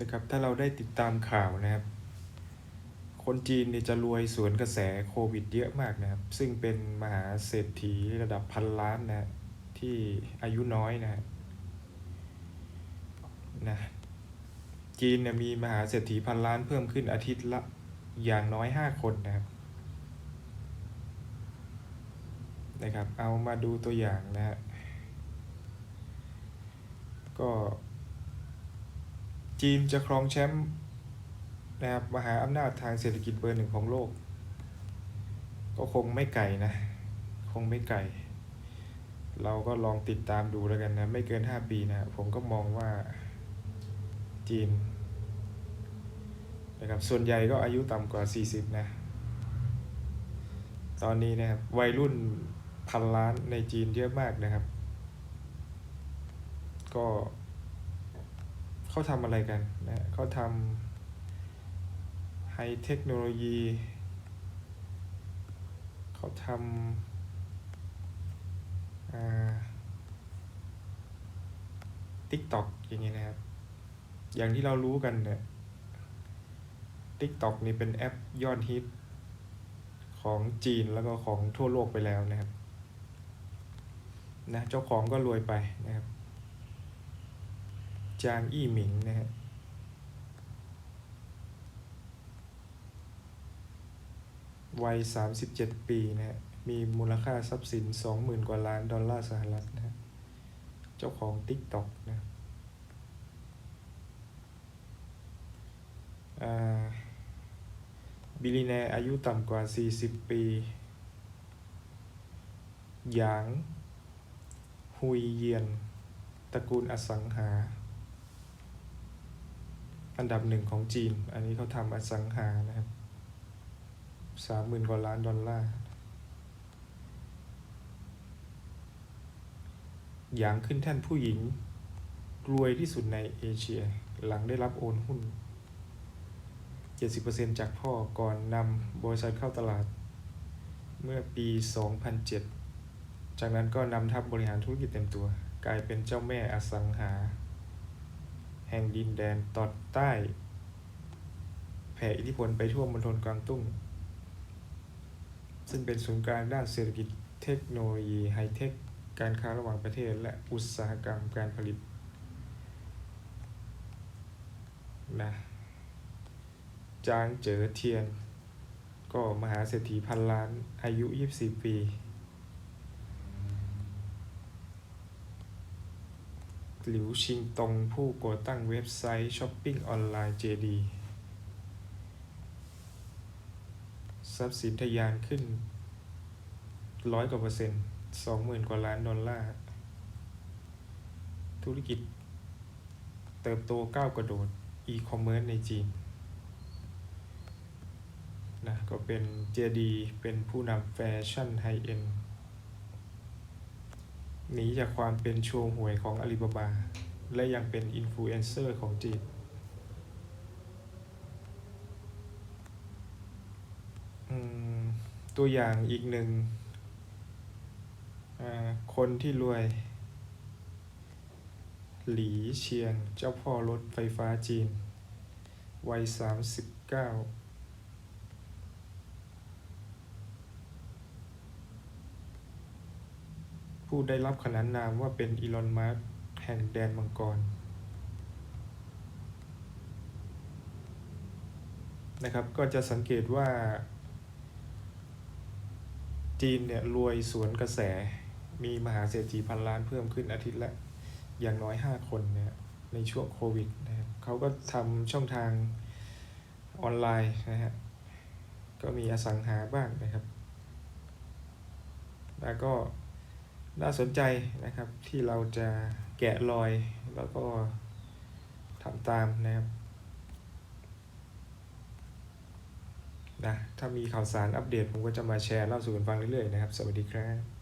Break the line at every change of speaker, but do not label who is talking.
นะครับ ถ้าเราได้ติดตามข่าวนะครับ คนจีนเนี่ยจะรวยสวนกระแสโควิดเยอะมากนะครับ ซึ่งเป็นมหาเศรษฐีระดับพันล้านนะที่อายุน้อยนะฮะนะจีนเนี่ยมีมหาเศรษฐีพันล้านเพิ่มขึ้นอาทิตย์ละอย่างน้อยห้าคนนะครับนะครับ เอามาดูตัวอย่างนะฮะก็ จีนจะครองแชมป์นะครับมหาอำนาจทางเศรษฐกิจเบอร์หนึ่งของโลก ก็คงไม่ไกลนะ คงไม่ไกล เราก็ลองติดตามดูแล้วกันนะ ไม่เกิน 5 ปีนะ ผมก็มองว่าจีนนะครับส่วนใหญ่ก็อายุต่ำกว่า 40 นะ ตอนนี้นะครับวัยรุ่นพันล้านในจีนเยอะมากนะครับ ก็ เขาทำอะไรกันนะเขาทำไฮเทคโนโลยีเขาทำติ๊กต็อกอย่างนี้นะครับ อย่างที่เรารู้กันเนี่ย TikTok นี่เป็นแอปยอดฮิตของจีนแล้วก็ของทั่วโลกไปแล้วนะครับนะเจ้าของก็รวยไปนะครับ จางอี้หมิงนะฮะวัย 37 ปีนะฮะมีมูลค่าทรัพย์สิน 20,000 กว่าล้านดอลลาร์สหรัฐนะฮะเจ้าของ TikTok นะอ่าบิลีแนอายุต่ำกว่า 40 ปีหยาง ฮุยเยียน ตระกูลอสังหา อันดับหนึ่งของจีน อันนี้เขาทำอสังหานะครับสามหมื่นกว่าล้านดอลลาร์หยางขึ้นแท่นผู้หญิงรวยที่สุดในเอเชีย หลังได้รับโอนหุ้น 70%จากพ่อก่อนนำบริษัทเข้าตลาด เมื่อปี 2007 จากนั้นก็นำทัพบบริหารธุรกิจเต็มตัว กลายเป็นเจ้าแม่อสังหา แห่งดินแดนตอนใต้ แผ่อิทธิพลไปทั่วมณฑลกวางตุ้ง ซึ่งเป็นศูนย์กลางด้านเศรษฐกิจเทคโนโลยีไฮเทค การค้าระหว่างประเทศและอุตสาหกรรมการผลิตนะจางเจ๋อเทียน ก็มหาเศรษฐีพันล้านอายุ 24 ปี หลิวชิงตงผู้ก่อตั้งเว็บไซต์ช้อปปิ้งออนไลน์ JD ทรัพย์สินทะยานขึ้นร้อยกว่าเปอร์เซ็นต์สองหมื่นกว่าล้านดอลลาร์ ธุรกิจ เติบโตก้าวกระโดดอีคอมเมิร์ซในจีนนะก็เป็น JD เป็นผู้นำแฟชั่นไฮเอ็น หนีจากความเป็นโชว์หวยของอาลีบาบา และยังเป็นอินฟลูเอนเซอร์ของจีนตัวอย่างอีกหนึ่งคนที่รวย หลีเชียงเจ้าพ่อรถไฟฟ้าจีน วัย 39 ผู้ได้รับขนานนามว่าเป็นอีลอนมาร์กแห่งแดนมังกรนะครับก็จะสังเกตว่าจีนเนี่ยรวยสวนกระแส มีมหาเศรษฐีพันล้านเพิ่มขึ้นอาทิตย์ละอย่างน้อย 5 คนเนี่ยในช่วงโควิดนะครับเขาก็ทำช่องทางออนไลน์นะฮะก็มีอสังหาบ้างนะครับ แล้วก็ น่าสนใจนะครับที่เราจะแกะรอยแล้วก็ทำตามนะครับนะถ้ามีข่าวสารอัปเดตผมก็จะมาแชร์เล่าสู่กันฟังเรื่อยๆนะครับ สวัสดีครับ